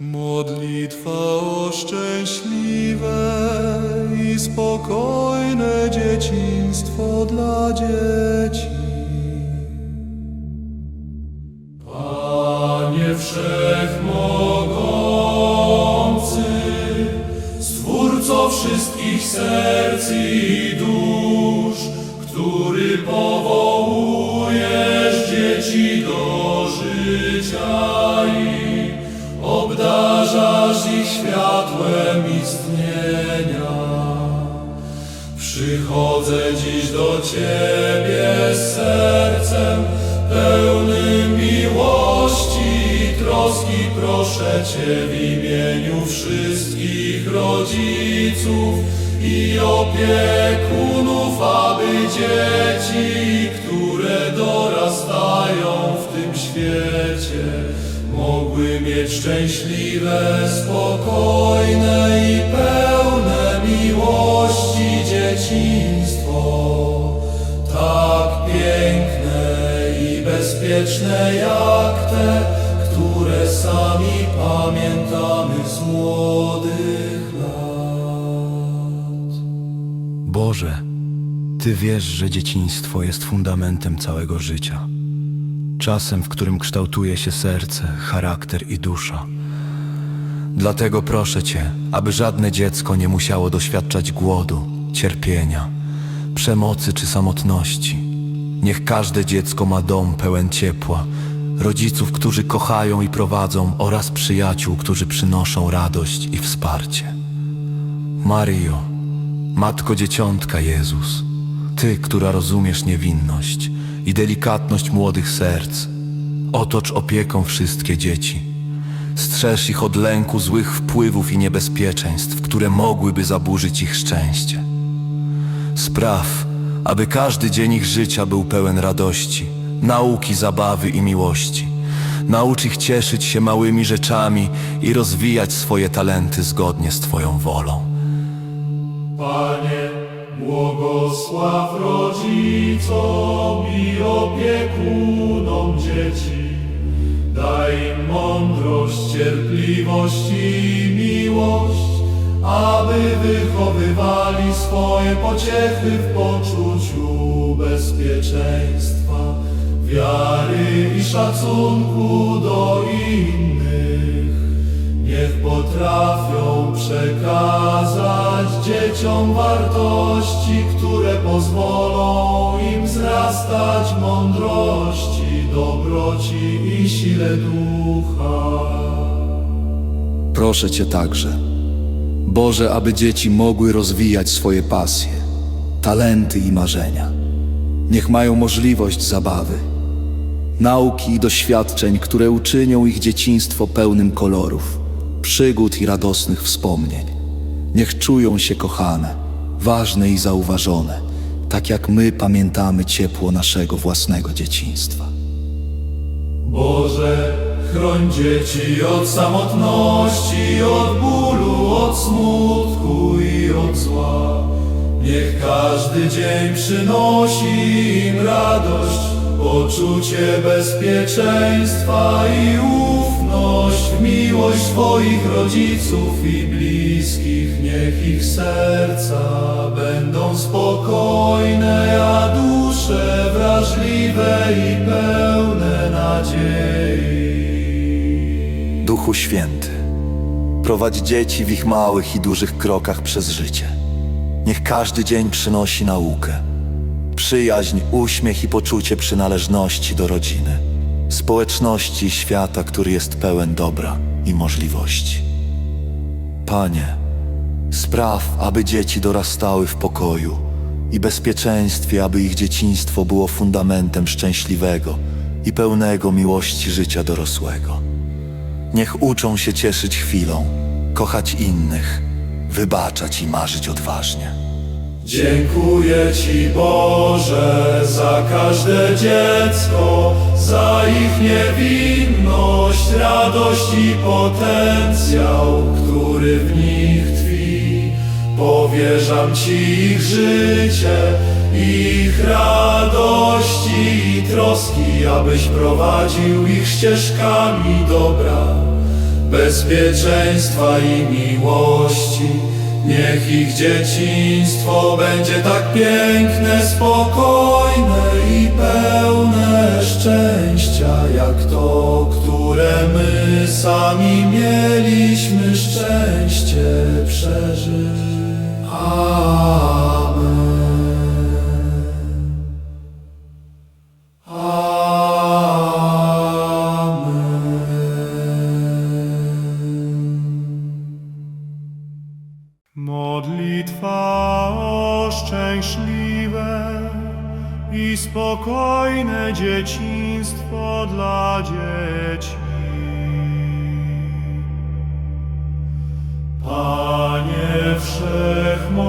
Modlitwa o szczęśliwe i spokojne dzieciństwo dla dzieci. Przychodzę dziś do Ciebie z sercem pełnym miłości i troski. Proszę Cię w imieniu wszystkich rodziców i opiekunów, aby dzieci, które dorastają w tym świecie, mogły mieć szczęśliwe, spokojne Ty wiesz, że dzieciństwo jest fundamentem całego życia. Czasem, w którym kształtuje się serce, charakter i dusza. Dlatego proszę Cię, aby żadne dziecko nie musiało doświadczać głodu, cierpienia, przemocy czy samotności. Niech każde dziecko ma dom pełen ciepła, rodziców, którzy kochają i prowadzą oraz przyjaciół, którzy przynoszą radość i wsparcie. Mario, Matko Dzieciątka Jezus, Ty, która rozumiesz niewinność i delikatność młodych serc, otocz opieką wszystkie dzieci. Strzeż ich od lęku złych wpływów i niebezpieczeństw, które mogłyby zaburzyć ich szczęście. Spraw, aby każdy dzień ich życia był pełen radości, nauki, zabawy i miłości. Naucz ich cieszyć się małymi rzeczami i rozwijać swoje talenty zgodnie z Twoją wolą. Panie, błogosław rodzicom i opiekunom dzieci. Daj im mądrość, cierpliwość i miłość, aby wychowywali swoje pociechy w poczuciu bezpieczeństwa, wiary i szacunku do innych. Niech potrafią przekazać dzieciom wartości, które pozwolą im wzrastać mądrości, dobroci i sile ducha. Proszę Cię także, Boże, aby dzieci mogły rozwijać swoje pasje, talenty i marzenia. Niech mają możliwość zabawy, nauki i doświadczeń, które uczynią ich dzieciństwo pełnym kolorów, przygód i radosnych wspomnień. Niech czują się kochane, ważne i zauważone, tak jak my pamiętamy ciepło naszego własnego dzieciństwa. Boże, chroń dzieci od samotności, od bólu, od smutku i od zła. Niech każdy dzień przynosi im radość, poczucie bezpieczeństwa i ufność miłość swoich rodziców i bliskich. Niech ich serca będą spokojne, a dusze wrażliwe i pełne nadziei. Duchu Święty, prowadź dzieci w ich małych i dużych krokach przez życie. Niech każdy dzień przynosi naukę, przyjaźń, uśmiech i poczucie przynależności do rodziny, społeczności świata, który jest pełen dobra i możliwości. Panie, spraw, aby dzieci dorastały w pokoju i bezpieczeństwie, aby ich dzieciństwo było fundamentem szczęśliwego i pełnego miłości życia dorosłego. Niech uczą się cieszyć chwilą, kochać innych, wybaczać i marzyć odważnie. Dziękuję Ci Boże za każde dziecko, za ich niewinność, radość i potencjał, który w nich tkwi. Powierzam Ci ich życie, ich radości i troski, abyś prowadził ich ścieżkami dobra. bezpieczeństwa i miłości. Niech ich dzieciństwo będzie tak piękne, spokojne i pełne szczęścia, jak to, które my sami mieliśmy szczęście przeżyć. Amen. Modlitwa o szczęśliwe i spokojne dzieciństwo dla dzieci. Panie Wszechmogący,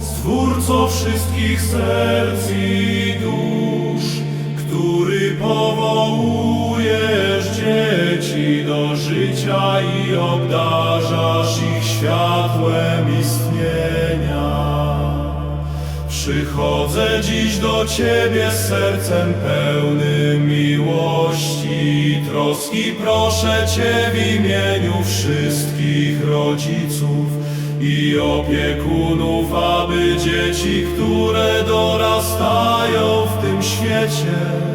Stwórco wszystkich serc i dusz, który powołujesz dzieci do życia i obdarzasz ich światłem istnienia. Przychodzę dziś do Ciebie z sercem pełnym miłości i troski. Proszę Cię w imieniu wszystkich rodziców i opiekunów, aby dzieci, które dorastają w tym świecie,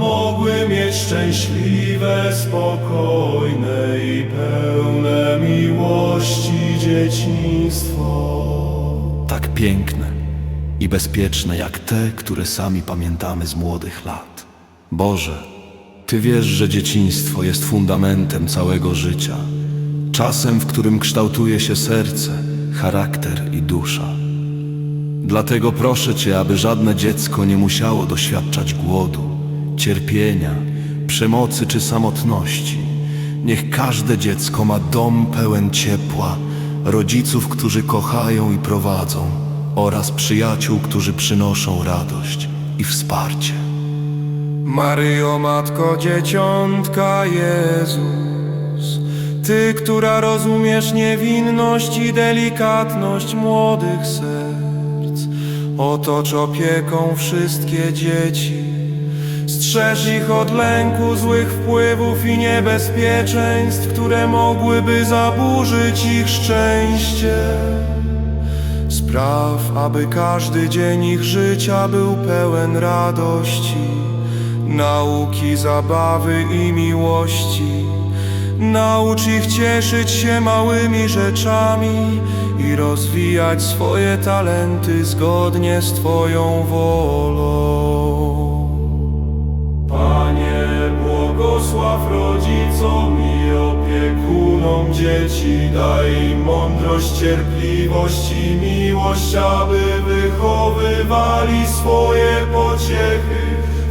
mogły mieć szczęśliwe, spokojne i pełne miłości dzieciństwo. Tak piękne i bezpieczne jak te, które sami pamiętamy z młodych lat. Boże, Ty wiesz, że dzieciństwo jest fundamentem całego życia, czasem, w którym kształtuje się serce, charakter i dusza. Dlatego proszę Cię, aby żadne dziecko nie musiało doświadczać głodu, cierpienia, przemocy czy samotności. Niech każde dziecko ma dom pełen ciepła, rodziców, którzy kochają i prowadzą, oraz przyjaciół, którzy przynoszą radość i wsparcie. Maryjo, Matko Dzieciątka Jezus, Ty, która rozumiesz niewinność i delikatność młodych serc, otocz opieką wszystkie dzieci, strzeż ich od lęku, złych wpływów i niebezpieczeństw, które mogłyby zaburzyć ich szczęście. Spraw, aby każdy dzień ich życia był pełen radości, nauki, zabawy i miłości. Naucz ich cieszyć się małymi rzeczami i rozwijać swoje talenty zgodnie z Twoją wolą. Błogosław rodzicom i opiekunom dzieci, daj im mądrość, cierpliwość i miłość, aby wychowywali swoje pociechy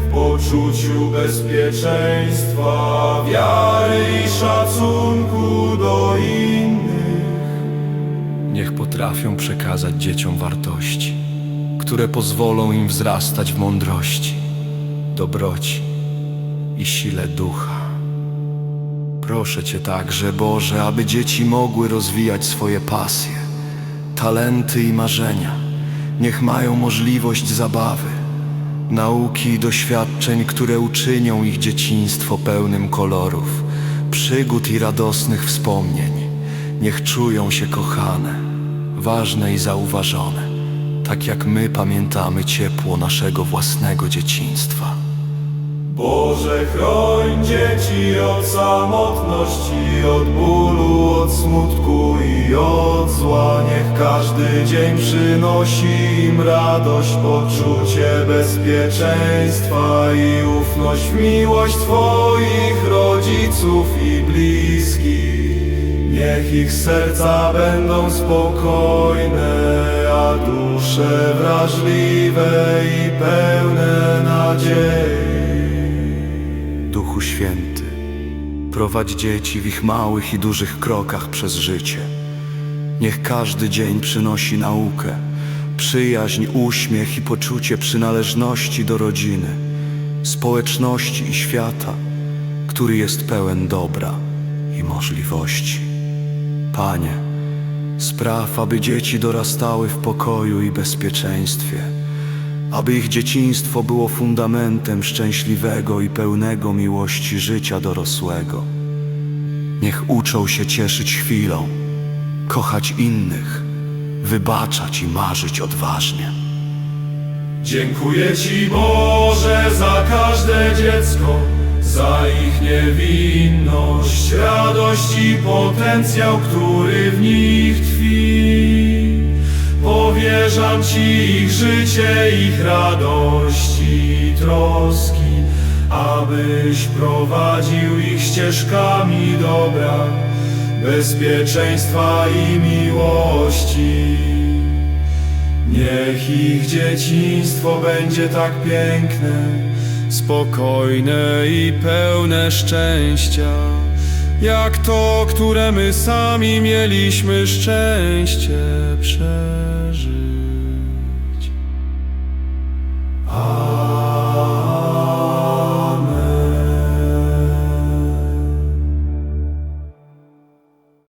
w poczuciu bezpieczeństwa, wiary i szacunku do innych. Niech potrafią przekazać dzieciom wartości, które pozwolą im wzrastać w mądrości, dobroci i sile ducha. Proszę Cię także, Boże, aby dzieci mogły rozwijać swoje pasje, talenty i marzenia. Niech mają możliwość zabawy, nauki i doświadczeń, które uczynią ich dzieciństwo pełnym kolorów, przygód i radosnych wspomnień. Niech czują się kochane, ważne i zauważone, tak jak my pamiętamy ciepło naszego własnego dzieciństwa. Boże, chroń dzieci od samotności, od bólu, od smutku i od zła. Niech każdy dzień przynosi im radość, poczucie bezpieczeństwa i ufność w miłość Twoich rodziców i bliskich. Niech ich serca będą spokojne, a dusze wrażliwe i pełne nadziei. Duchu Święty, prowadź dzieci w ich małych i dużych krokach przez życie. Niech każdy dzień przynosi naukę, przyjaźń, uśmiech i poczucie przynależności do rodziny, społeczności i świata, który jest pełen dobra i możliwości. Panie, spraw, aby dzieci dorastały w pokoju i bezpieczeństwie, aby ich dzieciństwo było fundamentem szczęśliwego i pełnego miłości życia dorosłego. Niech uczą się cieszyć chwilą, kochać innych, wybaczać i marzyć odważnie. Dziękuję Ci Boże za każde dziecko, za ich niewinność, radość i potencjał, który w nich tkwi. Powierzam Ci ich życie, ich radości i troski, abyś prowadził ich ścieżkami dobra, bezpieczeństwa i miłości. Niech ich dzieciństwo będzie tak piękne, spokojne i pełne szczęścia, jak to, które my sami mieliśmy szczęście przeżyć.